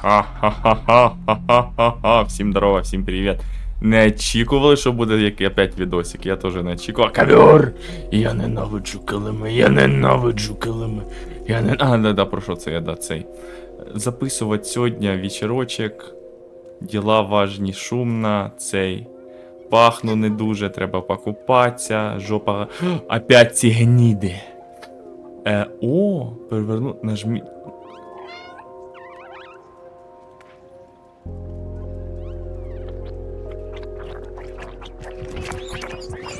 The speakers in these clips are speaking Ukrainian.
Ха-ха-ха-ха-ха-ха-ха. Всім здорово, всім привіт. Не очікували, що буде який опять відосик. Я теж не очікував. Ковер! Я ненавиджу килими, я ненавиджу килими. Я не... А, да, да, про що це я, да, цей. Записувати сьогодні вечірочок. Діла важні, шумно, цей. Пахну не дуже, треба покупатися. Жопа. Опять ці гніди. Е, о, переверну, нажмі.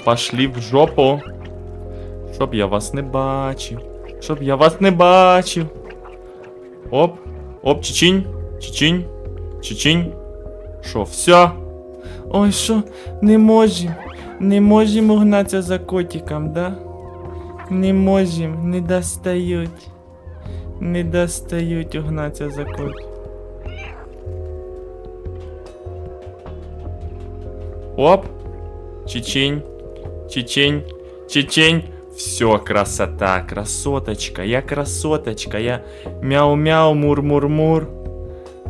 Пошли в жопу. Щоб я вас не бачив. Щоб я вас не бачив. Оп. Оп, чичинь. Чичинь. Чичинь. Що, все? Ой, що, не можем. Не можем угнатися за котиком, да? Не можем, не достають. Не достають угнатися за котиком. Оп. Чечень. Чечень. Чечень. Все, красота, красоточка. Я красоточка. Я мяу-мяу, мур-мур-мур.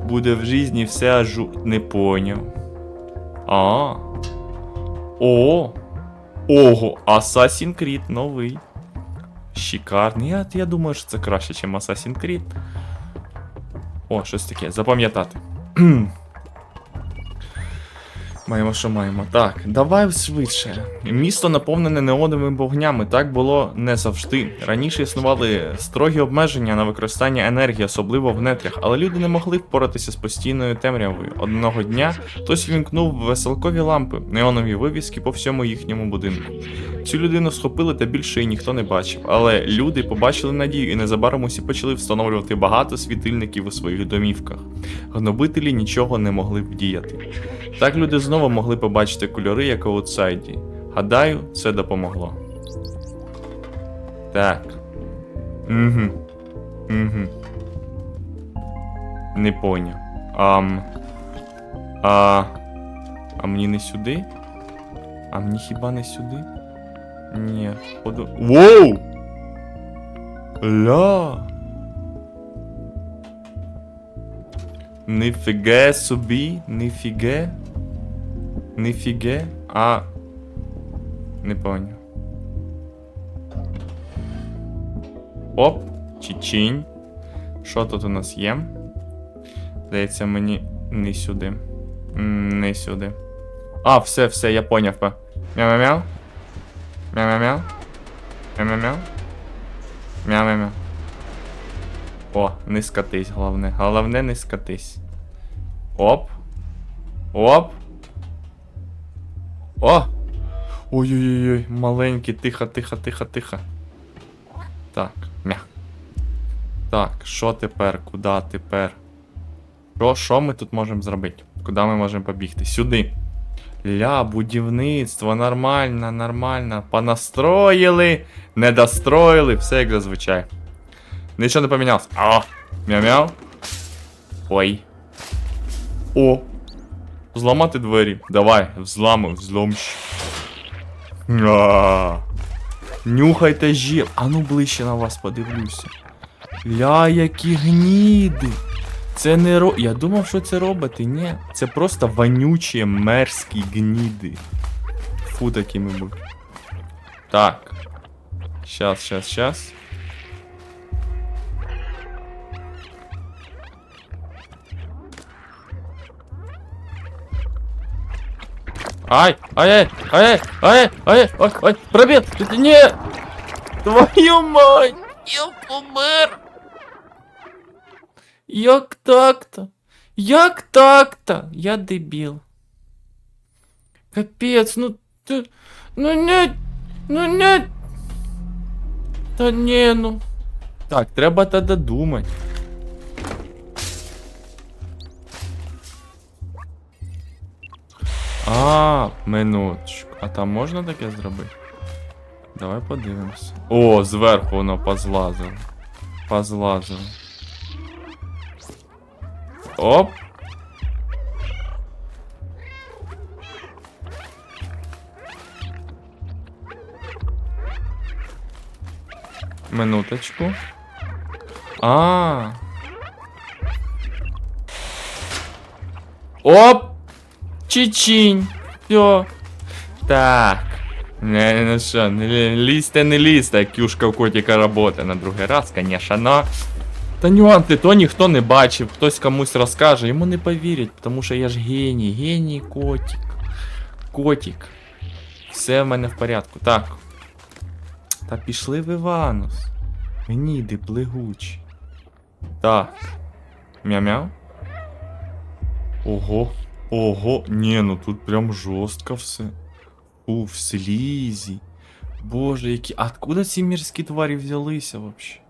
Буде в житті все ажу. Не поняв. А. О. Ого, Assassin's Creed новий. Шикарний. Я, я думаю, що це краще, ніж Assassin's Creed. О, щось таке. Запам'ятати. Маємо, що маємо. Так, давай швидше. Місто наповнене неоновими вогнями. Так було не завжди. Раніше існували строгі обмеження на використання енергії, особливо в нетрях, але люди не могли впоратися з постійною темрявою. Одного дня хтось вімкнув веселкові лампи, неонові вивіски по всьому їхньому будинку. Цю людину схопили та більше її ніхто не бачив. Але люди побачили надію і незабаром усі почали встановлювати багато світильників у своїх домівках. Гнобителі нічого не могли вдіяти. Так люди знову могли побачити кольори, як аутсайді. Гадаю, це допомогло. Так. Угу. Угу. Не поняв. Ам. А. А мені не сюди? А мені хіба не сюди? Ні, ходу. Воу! Ля! Ніфіге собі, ніфіге. Ніфіге. А. Не понял. Оп, чичинь. Що тут у нас є? Здається, мені не сюди. Не сюди. А, все, все, я поняв. Мяу-мяу-мяу. Мяу-мяу-мяу. Мяу-мяу-мяу. Мяу-мяу-мяу. О, не скатись, головне. Головне не скатись. Оп. Оп. О! Ой-ой-ой, маленький, тихо, тихо, тихо, тихо. Так, мя. Так, що тепер? Куди тепер? Що, ми тут можемо зробити? Куди ми можемо побігти? Сюди. Ля, будівництво, нормально, нормально. Понастроїли, не достроїли, все як зазвичай. Нічого не помінялось. О! Мяу-мяу. Ой. О. Зламати двері. Давай, взламуй, взломщик. А. Нюхайте жир. А ну ближче на вас подивлюся. Ля, які гніди. Це не ро. Я думав, що це роботи. Ні. Це просто вонючі мерзкі гніди. Фу, такі мабуть. Так. Щас, щас, щас. Ай, ай, ай, ай, ай, ай, ой, ой, пробіл, ні, твою мать, я помер. Як так-то? Як так-то? Я дебіл. Капець, ну ти, ну не, ну не. Та ні, ну. Так, треба тоді думати. А, минуточку. А там можна таке зробити? Давай подивимось. О, зверху воно позлазило. Позлазило. Оп. Минуточку. А. Оп! Чичінь! Все. Так. Не, ну що, не лі- лізьте, не лізьте, як юшка в котика робота на другий раз, конечно, но... Та нюанси то ніхто не бачив, хтось комусь розкаже, йому не повірять, тому що я ж геній, геній котик. Котик. Все в мене в порядку. Так. Та пішли в Іванус. Гніди плигучі. Так. Мяу-мяу. Ого. Ого. Ні, ну тут прям жорстко все. У, в слізі. Боже, які. А откуда ці мірські тварі взялися вообще?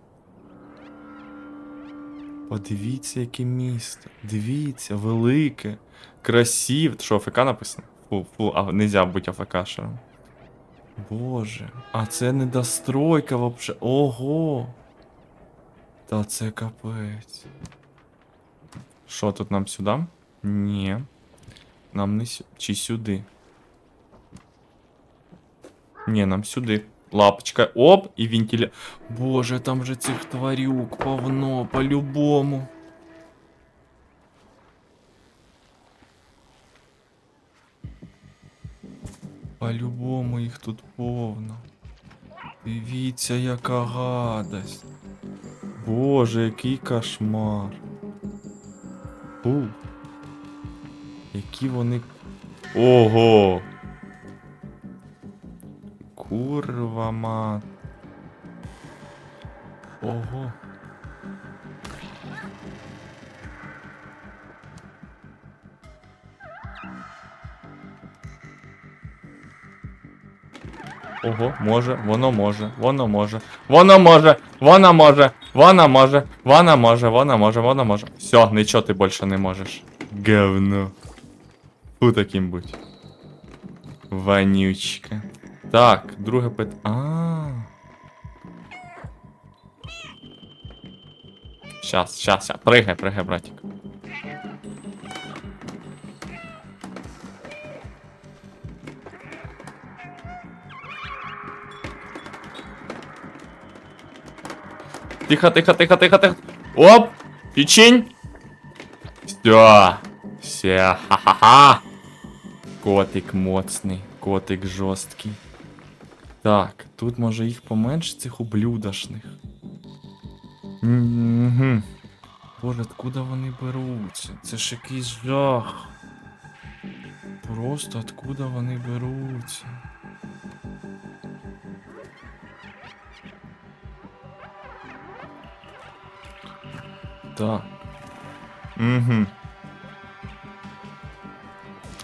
Подивіться, яке місто. Дивіться, велике. Красиве. Що, АФК написано? Фу, фу, а нельзя бути АФКшером. Боже, а це недостройка вообще. Ого. Та це капець. Що тут нам сюди? Ні. Нам не сюди. Чи сюди? Ні, нам сюди. Лапочка. Оп, і вентиля. Боже, там же цих тварюк повно, по-любому. По-любому їх тут повно. Дивіться, яка гадость. Боже, який кошмар. Фу. Які вони. Ого! Курва мат. Ого. Ого, може, воно може, воно може, воно може, вона може, вона може, вона може, вона може, вона може. Все, нічого ти більше не можеш. Говно. Фу таким будь. Вонючка. Так, друге пит. А. Щас, щас, щас. Пригай, пригай, братик. Тихо, тихо, тихо, тихо, тихо. Оп! Печень! Все. Все. Ха-ха-ха. Котик моцний, котик жорсткий. Так, тут може їх поменше цих ублюдошних. Угу. Боже, откуда вони беруться? Це ж якийсь жах. Просто откуда вони беруться? Так. Угу.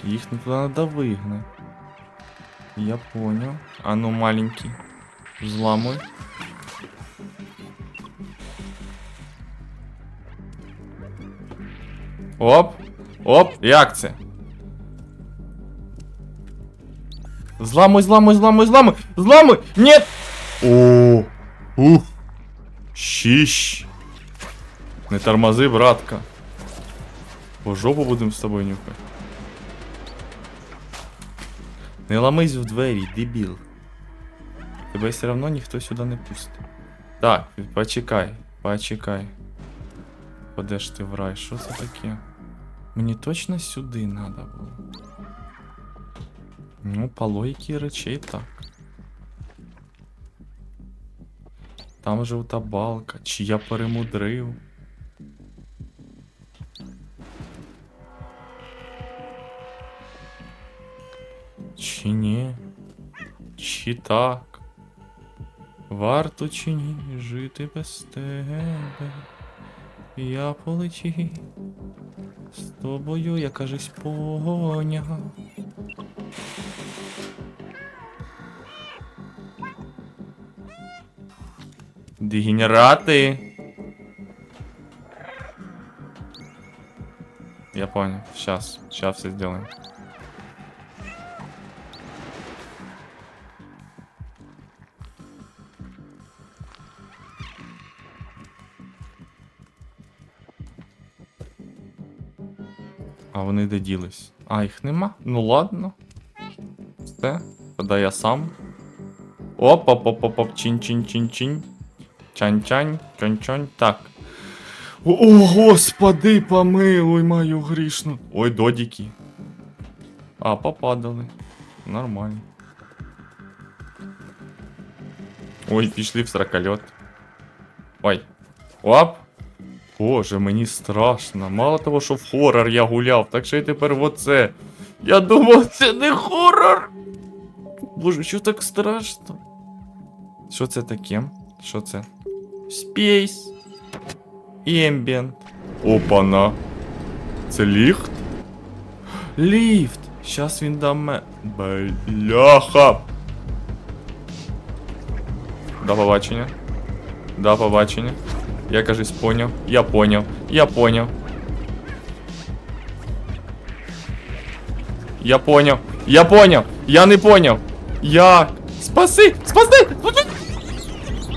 Їх не надо вигнати. Я понял. А ну маленький. Взламуй. Оп! Оп! Як це? Зламуй, зламуй, зламуй, зламуй! Зламуй! Нет! О! Ух! Щищ! Не тормози, братка. По жопу будемо з тобою нюхати. Не ламись в двері, дебіл. Тебе все одно ніхто сюди не пустить. Так, почекай, почекай. Ж ти в рай? Що це таке? Мені точно сюди надо було. Ну, по логіки речей так. Там же та балка, чи я перемудрив. Чи ні? Чи так? Варто чи ні жити без тебе? Я полетів з тобою, я кажись поня. Дегенерати. Я понял. Сейчас, сейчас все сделаем. А вони де ділись? А, їх нема? Ну ладно. Все, тоді я сам. Оп, оп, оп, оп, чин чин чин чин Чань-чань, чонь-чонь. Так. О, о, господи, помилуй мою грішну. Ой, додіки. А, попадали. Нормально. Ой, пішли в сракольот. Ой. Оп! Боже, мені страшно. Мало того, що в хоррор я гуляв, так ще й тепер в оце. Я думав, це не хоррор. Боже, що так страшно? Що це таке? Що це? Space. Ембієнт. Опана. Це ліфт? Ліфт. Щас він даме. Бляха. До побачення. До побачення. Я кажись поняв. Я поняв. Я поняв. Я поняв. Я поняв. Я не поняв. Я. Спаси! Спаси!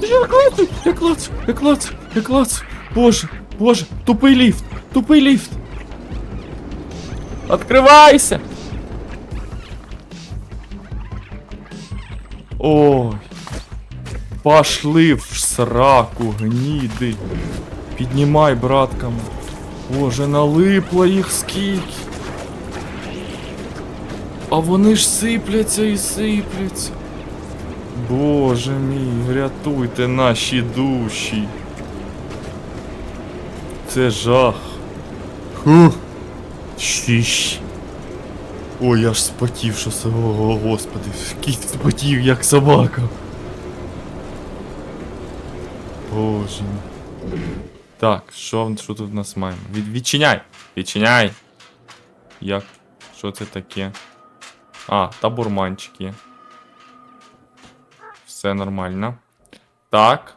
Я клацаю! Я клацаю! Я клацаю! Я клацаю! Боже! Боже! Тупий ліфт! Тупий ліфт! Откривайся! Ой. Пошли в сраку, гніди. Піднімай, братка. мой. Боже, налипло їх скільки. А вони ж сипляться і сипляться. Боже мій, рятуйте наші душі. Це жах. Хух. Щищ. Ой, я ж спотів, що це. Господи, кіт спотів, як собака. Боже. Так, що, що тут в нас маємо? Від, відчиняй! Відчиняй! Як? Що це таке? А, табурманчик є. Все нормально. Так.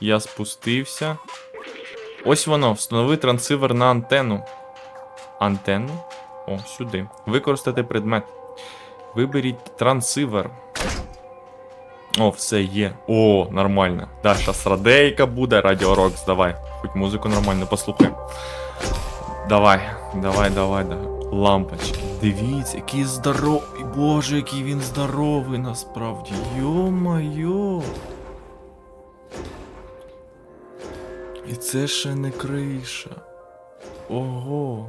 Я спустився. Ось воно. Встанови трансивер на антенну. Антенну? О, сюди. Використати предмет. Виберіть трансивер. О, все є. О, нормально. Да, щас радейка буде, Радіо Рокс, давай. Хоч музику нормально послухаємо. Давай, давай, давай, давай. Лампочки. Дивіться, який здоровий. Боже, який він здоровий насправді. Йо-майо. І це ще не криша. Ого.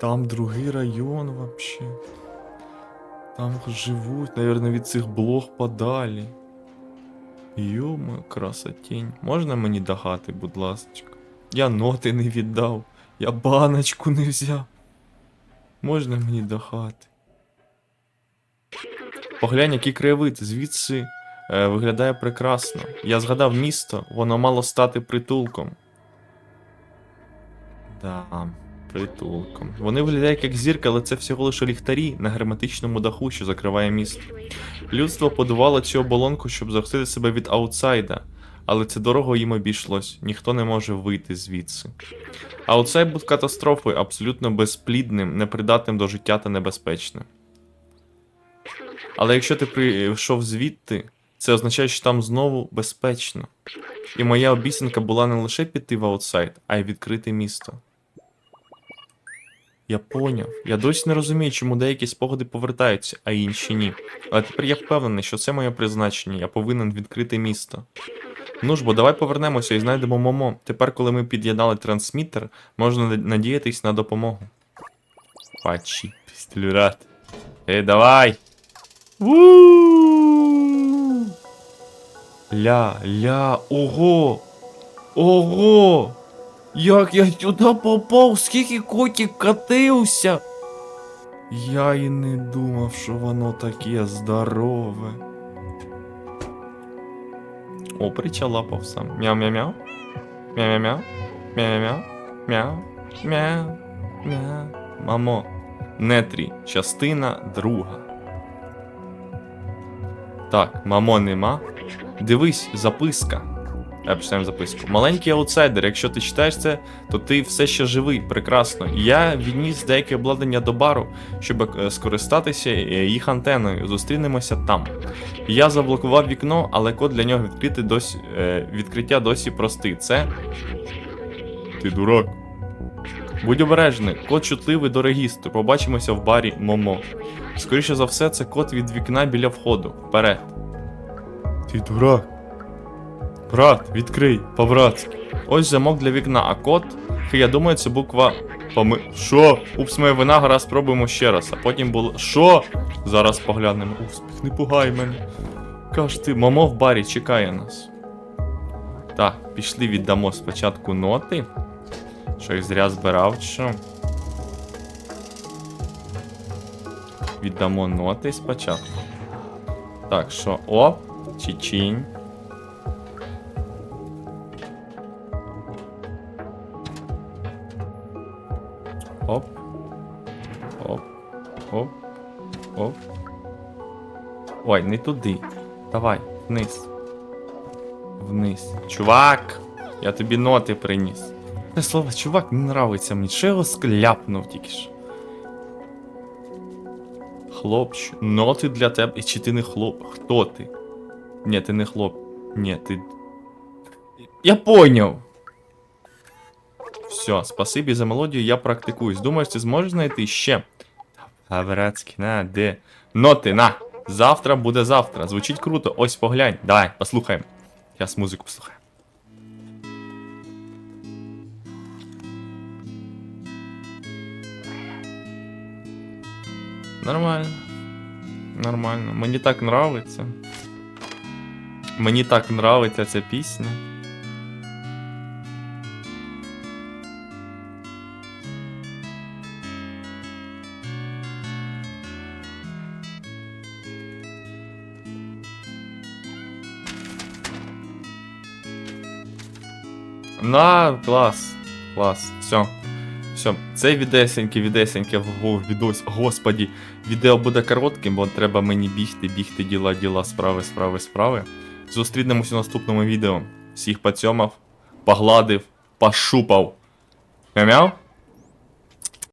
Там другий район вообще. Там живуть, наверное, від цих блох подалі. Йома, красотень. Можна мені дохати, будь ласочка? Я ноти не віддав. Я баночку не взяв. Можна мені дохати. Поглянь, який краєвид, звідси е, виглядає прекрасно. Я згадав місто, воно мало стати притулком. Да, притулком. Вони виглядають як зірка, але це всього лише ліхтарі на герметичному даху, що закриває місто. Людство подувало цю оболонку, щоб захистити себе від аутсайда, але це дорого їм обійшлось, ніхто не може вийти звідси. Аутсайд був катастрофою, абсолютно безплідним, непридатним до життя та небезпечним. Але якщо ти прийшов звідти, це означає, що там знову безпечно. І моя обіцянка була не лише піти в аутсайд, а й відкрити місто. Я поняв. Я досі не розумію, чому деякі спогади повертаються, а інші ні. Але тепер я впевнений, що це моє призначення, я повинен відкрити місто. Ну ж бо давай повернемося і знайдемо Момо. Тепер, коли ми під'єднали трансмітер, можна надіятись на допомогу. Пачі, пістолюрат. Ей, давай! Ля, ля, ого! Ого! Як я сюди попав, скільки котик катився. Я і не думав, що воно таке здорове. О, причалапав сам. Мяу-мяу-мяу. Мяу-мяу-мяу. Мяу-мяу-мяу. Мяу. Мяу. Мяу. Мамо. Нетрі. Частина друга. Так, мамо нема. Дивись, записка. Починаємо записку. Маленький аутсайдер, якщо ти читаєш це, то ти все ще живий, прекрасно. Я відніс деяке обладнання до бару, щоб е, скористатися е, їх антеною. Зустрінемося там. Я заблокував вікно, але код для нього відкрити досі, е, відкриття досі простий. Це. Ти дурак. Будь обережний, код чутливий до регістру. Побачимося в барі Момо. Скоріше за все, це код від вікна біля входу. Вперед. Ти дурак. Брат, відкрий, по-братськи. Ось замок для вікна, а код. Я думаю, це буква. Поми. Що? Упс, моя вина, гаразд спробуємо ще раз. А потім було. Що? Зараз поглянемо. Успіх, не пугай мене. Каш ти, мамо в барі чекає нас. Так, пішли віддамо спочатку ноти. Що їх зря збирав, що? Віддамо ноти спочатку. Так, що, оп, чичінь. Оп. Оп. Оп. Оп. Ой, не туди. Давай, вниз. Вниз. Чувак! Я тобі ноти приніс. Це слово чувак не нравиться мені. Що його скляпнув тільки що? Хлопч, ноти для тебе. І чи ти не хлоп? Хто ти? Ні, ти не хлоп. Ні, ти. Я поняв. Все, спасибі за мелодію, я практикуюсь. Думаєш, ти зможеш знайти ще? А, на, де? Ноти, на! Завтра буде завтра. Звучить круто. Ось поглянь. Давай, послухаємо. Зараз музику послухаю. Нормально. Нормально. Мені так нравиться. Мені так нравиться ця пісня. На, клас. Клас. Все. Все. Цей відесеньке, відесеньке в відос. Господі, відео буде коротким, бо треба мені бігти, бігти, діла, діла, справи, справи, справи. Зустрінемось у наступному відео. Всіх поцьомав, погладив, пошупав. Мямяв?